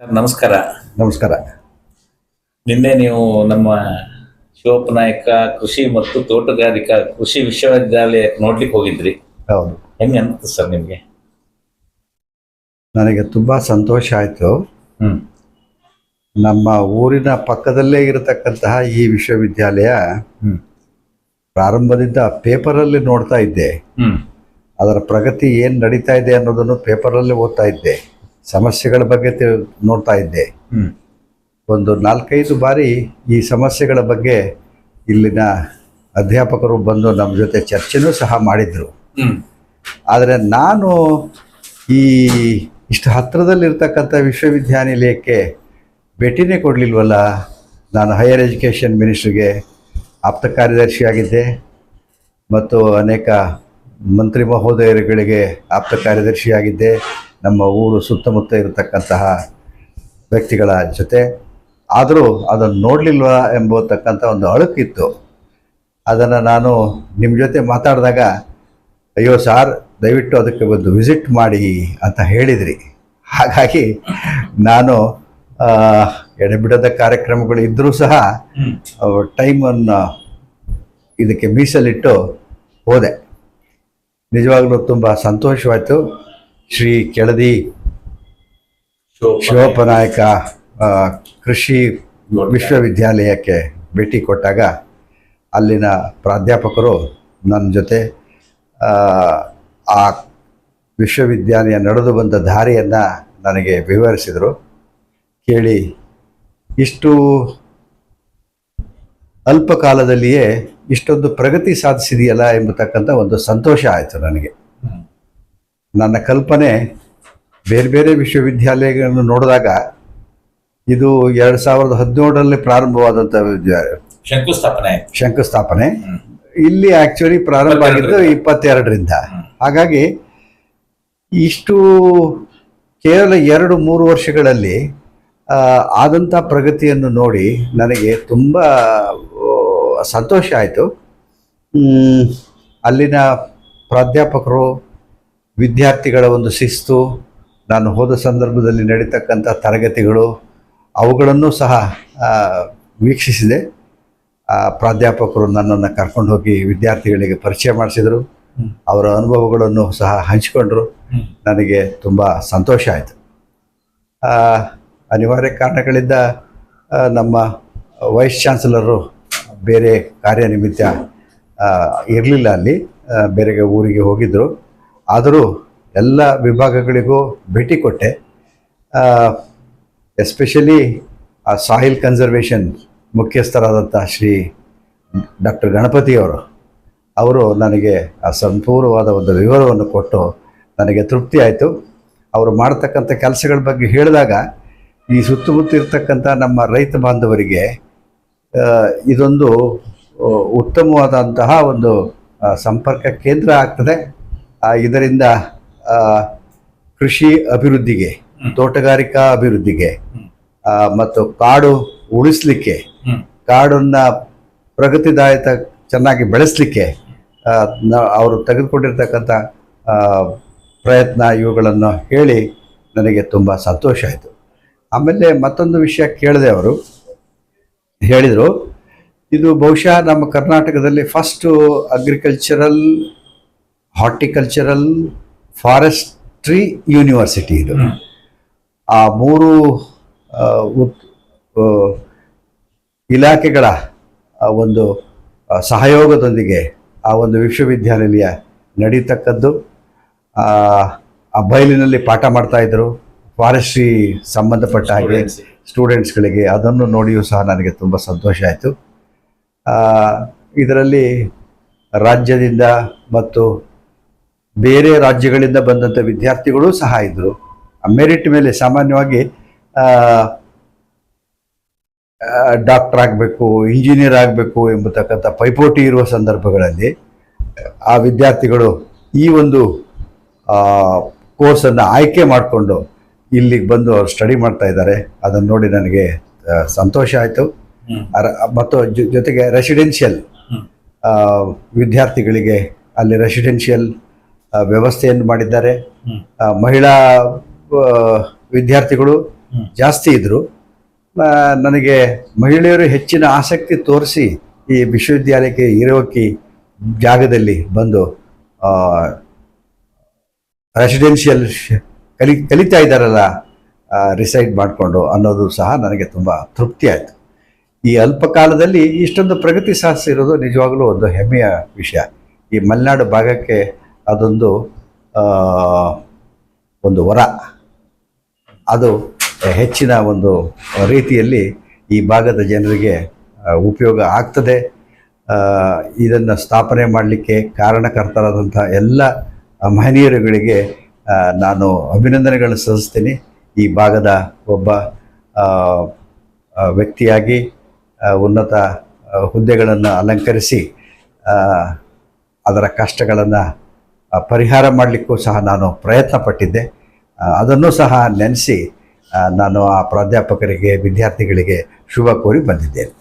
Sir ನಮಸ್ಕಾರ. ನಮಸ್ಕಾರ. ನಿನ್ನೆ ನೀವು ನಮ್ಮ ಶಿವಪ್ಪ ನಾಯಕ ಕೃಷಿ ಮತ್ತು ತೋಟಗಾರಿಕಾ ಕೃಷಿ ವಿಶ್ವವಿದ್ಯಾಲಯಕ್ಕೆ ನೋಡ್ಲಿಕ್ಕೆ ಹೋಗಿದ್ರಿ. ಹೌದು. ಹೆಂಗೆ ಅಂತ ಸರ್ ನಿಮಗೆ? ನನಗೆ ತುಂಬ ಸಂತೋಷ ಆಯಿತು. ಹ್ಮ್. ನಮ್ಮ ಊರಿನ ಪಕ್ಕದಲ್ಲೇ ಇರತಕ್ಕಂತಹ ಈ ವಿಶ್ವವಿದ್ಯಾಲಯ ಹ್ಮ್. ಪ್ರಾರಂಭದಿಂದ ಪೇಪರಲ್ಲಿ ನೋಡ್ತಾ ಇದ್ದೆ. ಹ್ಮ್. ಅದರ ಪ್ರಗತಿ ಏನು ನಡೀತಾ ಇದೆ ಅನ್ನೋದನ್ನು ಪೇಪರಲ್ಲಿ ಓದ್ತಾ ಇದ್ದೆ. ಸಮಸ್ಯೆಗಳ ಬಗ್ಗೆ ನೋಡ್ತಾ ಇದ್ದೆ. ಒಂದು ನಾಲ್ಕೈದು ಬಾರಿ ಈ ಸಮಸ್ಯೆಗಳ ಬಗ್ಗೆ ಇಲ್ಲಿನ ಅಧ್ಯಾಪಕರು ಬಂದು ನಮ್ಮ ಜೊತೆ ಚರ್ಚೆನೂ ಸಹ ಮಾಡಿದರು. ಆದರೆ ನಾನು ಈ ಇಷ್ಟು ಹತ್ತಿರದಲ್ಲಿರ್ತಕ್ಕಂಥ ವಿಶ್ವವಿದ್ಯಾನಿಲಯಕ್ಕೆ ಭೇಟಿನೇ ಕೊಡಲಿಲ್ವಲ್ಲ? ನಾನು ಹೈಯರ್ ಎಜುಕೇಷನ್ ಮಿನಿಸ್ಟ್ರಿಗೆ ಆಪ್ತ ಕಾರ್ಯದರ್ಶಿಯಾಗಿದ್ದೆ ಮತ್ತು ಅನೇಕ ಮಂತ್ರಿ ಮಹೋದಯರುಗಳಿಗೆ ಆಪ್ತ ಕಾರ್ಯದರ್ಶಿಯಾಗಿದ್ದೆ. ನಮ್ಮ ಊರು ಸುತ್ತಮುತ್ತ ಇರತಕ್ಕಂತಹ ವ್ಯಕ್ತಿಗಳ ಜೊತೆ. ಆದರೂ ಅದನ್ನು ನೋಡಲಿಲ್ವ ಎಂಬತಕ್ಕಂಥ ಒಂದು ಅಳುಕಿತ್ತು ಅದನ್ನು ನಾನು ನಿಮ್ಮ ಜೊತೆ ಮಾತಾಡಿದಾಗ, ಅಯ್ಯೋ ಸಾರ್, ದಯವಿಟ್ಟು ಅದಕ್ಕೆ ಒಂದು ವಿಸಿಟ್ ಮಾಡಿ ಅಂತ ಹೇಳಿದ್ರಿ. ಹಾಗಾಗಿ ನಾನು ಎಡೆಬಿಡದ ಕಾರ್ಯಕ್ರಮಗಳು ಇದ್ದರೂ ಸಹ ಟೈಮನ್ನು ಇದಕ್ಕೆ ಮೀಸಲಿಟ್ಟು ಹೋದೆ. ನಿಜವಾಗ್ಲೂ ತುಂಬ ಸಂತೋಷವಾಯಿತು. ಶ್ರೀ ಕೆಳದಿ ಶಿವಪ್ಪನಾಯಕ ಆ, ಕೃಷಿ ವಿಶ್ವವಿದ್ಯಾಲಯಕ್ಕೆ ಭೇಟಿ ಕೊಟ್ಟಾಗ ಅಲ್ಲಿನ ಪ್ರಾಧ್ಯಾಪಕರು ನನ್ನ ಜೊತೆ ಆ, ವಿಶ್ವವಿದ್ಯಾಲಯ ನಡೆದು ಬಂದ ದಾರಿಯನ್ನು ನನಗೆ ವಿವರಿಸಿದರು ಕೇಳಿ ಇಷ್ಟು ಅಲ್ಪ ಕಾಲದಲ್ಲಿಯೇ ಇಷ್ಟೊಂದು ಪ್ರಗತಿ ಸಾಧಿಸಿದೆಯಲ್ಲ ಎಂಬತಕ್ಕಂಥ ಒಂದು ಸಂತೋಷ ಆಯಿತು ನನಗೆ. ನನ್ನ ಕಲ್ಪನೆ ಬೇರೆ ಬೇರೆ ವಿಶ್ವವಿದ್ಯಾಲಯಗಳನ್ನು ನೋಡಿದಾಗ ಇದು ಎರಡು ಸಾವಿರದ ಹದಿನೇಳರಲ್ಲಿ ಪ್ರಾರಂಭವಾದಂಥ ಶಂಕುಸ್ಥಾಪನೆ. ಶಂಕುಸ್ಥಾಪನೆ. ಇಲ್ಲಿ ಆಕ್ಚುಲಿ ಪ್ರಾರಂಭ ಆಗಿದ್ದು ಇಪ್ಪತ್ತೆರಡರಿಂದ. ಹಾಗಾಗಿ ಇಷ್ಟು ಕೇವಲ ಎರಡು ಮೂರು ವರ್ಷಗಳಲ್ಲಿ ಆದಂಥ ಪ್ರಗತಿಯನ್ನು ನೋಡಿ ನನಗೆ ತುಂಬ ಸಂತೋಷ ಆಯಿತು. ಅಲ್ಲಿನ ಪ್ರಾಧ್ಯಾಪಕರು ವಿದ್ಯಾರ್ಥಿಗಳ ಒಂದು ಶಿಸ್ತು ನಾನು ಹೋದ ಸಂದರ್ಭದಲ್ಲಿ ನಡೀತಕ್ಕಂಥ ತರಗತಿಗಳು ಅವುಗಳನ್ನು ಸಹ ವೀಕ್ಷಿಸಿದೆ. ಪ್ರಾಧ್ಯಾಪಕರು ನನ್ನನ್ನು ಕರ್ಕೊಂಡು ಹೋಗಿ ವಿದ್ಯಾರ್ಥಿಗಳಿಗೆ ಪರಿಚಯ ಮಾಡಿಸಿದರು. ಅವರ ಅನುಭವಗಳನ್ನು ಸಹ ಹಂಚಿಕೊಂಡ್ರು. ನನಗೆ ತುಂಬ ಸಂತೋಷ ಆಯಿತು. ಅನಿವಾರ್ಯ ಕಾರಣಗಳಿಂದ ನಮ್ಮ ವೈಸ್ ಚಾನ್ಸಲರು ಬೇರೆ ಕಾರ್ಯನಿಮಿತ್ತ ಇರಲಿಲ್ಲ ಅಲ್ಲಿ. ಬೇರೆ ಊರಿಗೆ ಹೋಗಿದ್ದರು ಆದರೂ ಎಲ್ಲ ವಿಭಾಗಗಳಿಗೂ ಭೇಟಿ ಕೊಟ್ಟೆ. ಎಸ್ಪೆಷಲಿ ಆ ಸಾಯಿಲ್ ಕನ್ಸರ್ವೇಷನ್ ಮುಖ್ಯಸ್ಥರಾದಂಥ ಶ್ರೀ ಡಾಕ್ಟರ್ ಗಣಪತಿಯವರು, ಅವರು ನನಗೆ ಆ ಸಂಪೂರ್ಣವಾದ ಒಂದು ವಿವರವನ್ನು ಕೊಟ್ಟು ನನಗೆ ತೃಪ್ತಿ ಆಯಿತು. ಅವರು ಮಾಡ್ತಕ್ಕಂಥ ಕೆಲಸಗಳ ಬಗ್ಗೆ ಹೇಳಿದಾಗ ಈ ಸುತ್ತಮುತ್ತ ಇರ್ತಕ್ಕಂಥ ನಮ್ಮ ರೈತ ಬಾಂಧವರಿಗೆ ಇದೊಂದು ಉತ್ತಮವಾದಂತಹ ಒಂದು ಸಂಪರ್ಕ ಕೇಂದ್ರ ಆಗ್ತದೆ. ಇದರಿಂದ ಕೃಷಿ ಅಭಿವೃದ್ಧಿಗೆ ತೋಟಗಾರಿಕಾ ಅಭಿವೃದ್ಧಿಗೆ. ಮತ್ತು ಕಾಡು ಉಳಿಸ್ಲಿಕ್ಕೆ ಕಾಡನ್ನ ಕಾಡನ್ನು ಪ್ರಗತಿದಾಯಕ ಚೆನ್ನಾಗಿ ಬೆಳೆಸಲಿಕ್ಕೆ ಅವರು ತೆಗೆದುಕೊಂಡಿರ್ತಕ್ಕಂಥ ಪ್ರಯತ್ನ ಇವುಗಳನ್ನು ಹೇಳಿ ನನಗೆ ತುಂಬ ಸಂತೋಷ ಆಯಿತು. ಆಮೇಲೆ ಮತ್ತೊಂದು ವಿಷಯ ಕೇಳಿದೆ ಅವರು. ಹೇಳಿದರು ಇದು ಬಹುಶಃ ನಮ್ಮ ಕರ್ನಾಟಕದಲ್ಲಿ first agricultural horticultural forestry university ಇದು. ಆ ಮೂರು ಇಲಾಖೆಗಳ ಒಂದು ಸಹಯೋಗದೊಂದಿಗೆ ಆ ಒಂದು ವಿಶ್ವವಿದ್ಯಾನಿಲಯ ನಡೀತಕ್ಕದ್ದು ಆ ಬಯಲಿನಲ್ಲಿ ಪಾಠ ಮಾಡ್ತಾ ಇದ್ದರು ಫಾರೆಸ್ಟ್ರಿ ಸಂಬಂಧಪಟ್ಟ ಹಾಗೆ. ಸ್ಟೂಡೆಂಟ್ಸ್ಗಳಿಗೆ ಅದನ್ನು ನೋಡಿಯೂ ಸಹ ನನಗೆ ತುಂಬ ಸಂತೋಷ ಆಯಿತು ಇದರಲ್ಲಿ ರಾಜ್ಯದಿಂದ ಮತ್ತು ಬೇರೆ ರಾಜ್ಯಗಳಿಂದ ಬಂದಂಥ ವಿದ್ಯಾರ್ಥಿಗಳು ಸಹ ಇದ್ದರು ಮೆರಿಟ್ ಮೇಲೆ ಸಾಮಾನ್ಯವಾಗಿ ಡಾಕ್ಟರ್ ಆಗಬೇಕು ಇಂಜಿನಿಯರ್ ಆಗಬೇಕು ಎಂಬತಕ್ಕಂಥ ಪೈಪೋಟಿ ಇರುವ ಸಂದರ್ಭಗಳಲ್ಲಿ ಆ ವಿದ್ಯಾರ್ಥಿಗಳು ಈ ಒಂದು ಕೋರ್ಸನ್ನು ಆಯ್ಕೆ ಮಾಡಿಕೊಂಡು ಇಲ್ಲಿಗೆ ಬಂದು ಅವ್ರು ಸ್ಟಡಿ ಮಾಡ್ತಾ ಇದ್ದಾರೆ. ಅದನ್ನು ನೋಡಿ ನನಗೆ ಸಂತೋಷ ಆಯಿತು. ಮತ್ತು ಜೊತೆಗೆ ರೆಸಿಡೆನ್ಷಿಯಲ್ ವಿದ್ಯಾರ್ಥಿಗಳಿಗೆ ಅಲ್ಲಿ ರೆಸಿಡೆನ್ಷಿಯಲ್ ವ್ಯವಸ್ಥೆಯನ್ನು ಮಾಡಿದ್ದಾರೆ. ಮಹಿಳಾ ವಿದ್ಯಾರ್ಥಿಗಳು ಜಾಸ್ತಿ ಇದ್ದರು ನನಗೆ ಮಹಿಳೆಯರು ಹೆಚ್ಚಿನ ಆಸಕ್ತಿ ತೋರಿಸಿ ಈ ವಿಶ್ವವಿದ್ಯಾಲಯಕ್ಕೆ ಇರೋಕಿ ಜಾಗದಲ್ಲಿ ಬಂದು ರೆಸಿಡೆನ್ಷಿಯಲ್ ಕಲಿ ಕಲಿತಾ ಇದ್ದಾರಲ್ಲ ರಿಸೈಡ್ ಮಾಡಿಕೊಂಡು ಅನ್ನೋದು ಸಹ ನನಗೆ ತುಂಬ ತೃಪ್ತಿ ಆಯಿತು. ಈ ಅಲ್ಪ ಕಾಲದಲ್ಲಿ ಇಷ್ಟೊಂದು ಪ್ರಗತಿ ಸಾಧಿಸಿರೋದು ನಿಜವಾಗಲೂ ಒಂದು ಹೆಮ್ಮೆಯ ವಿಷಯ. ಈ ಮಲೆನಾಡು ಭಾಗಕ್ಕೆ ಅದೊಂದು ಒಂದು ವರ. ಅದು ಹೆಚ್ಚಿನ ಒಂದು ರೀತಿಯಲ್ಲಿ ಈ ಭಾಗದ ಜನರಿಗೆ ಉಪಯೋಗ ಆಗ್ತದೆ. ಇದನ್ನು ಸ್ಥಾಪನೆ ಮಾಡಲಿಕ್ಕೆ ಕಾರಣಕರ್ತರಾದಂಥ ಎಲ್ಲ ಮಹನೀಯರುಗಳಿಗೆ ನಾನು ಅಭಿನಂದನೆಗಳನ್ನು ಸಲ್ಲಿಸ್ತೀನಿ. ಈ ಭಾಗದ ಒಬ್ಬ ವ್ಯಕ್ತಿಯಾಗಿ ಉನ್ನತ ಹುದ್ದೆಗಳನ್ನು ಅಲಂಕರಿಸಿ ಅದರ ಕಷ್ಟಗಳನ್ನು ಪರಿಹಾರ ಮಾಡಲಿಕ್ಕೂ ಸಹ ನಾನು ಪ್ರಯತ್ನ ಪಟ್ಟಿದ್ದೆ ಅದನ್ನು ಸಹ ನೆನೆಸಿ ನಾನು ಆ ಪ್ರಾಧ್ಯಾಪಕರಿಗೆ ವಿದ್ಯಾರ್ಥಿಗಳಿಗೆ ಶುಭ ಕೋರಿ ಬಂದಿದ್ದೇನೆ.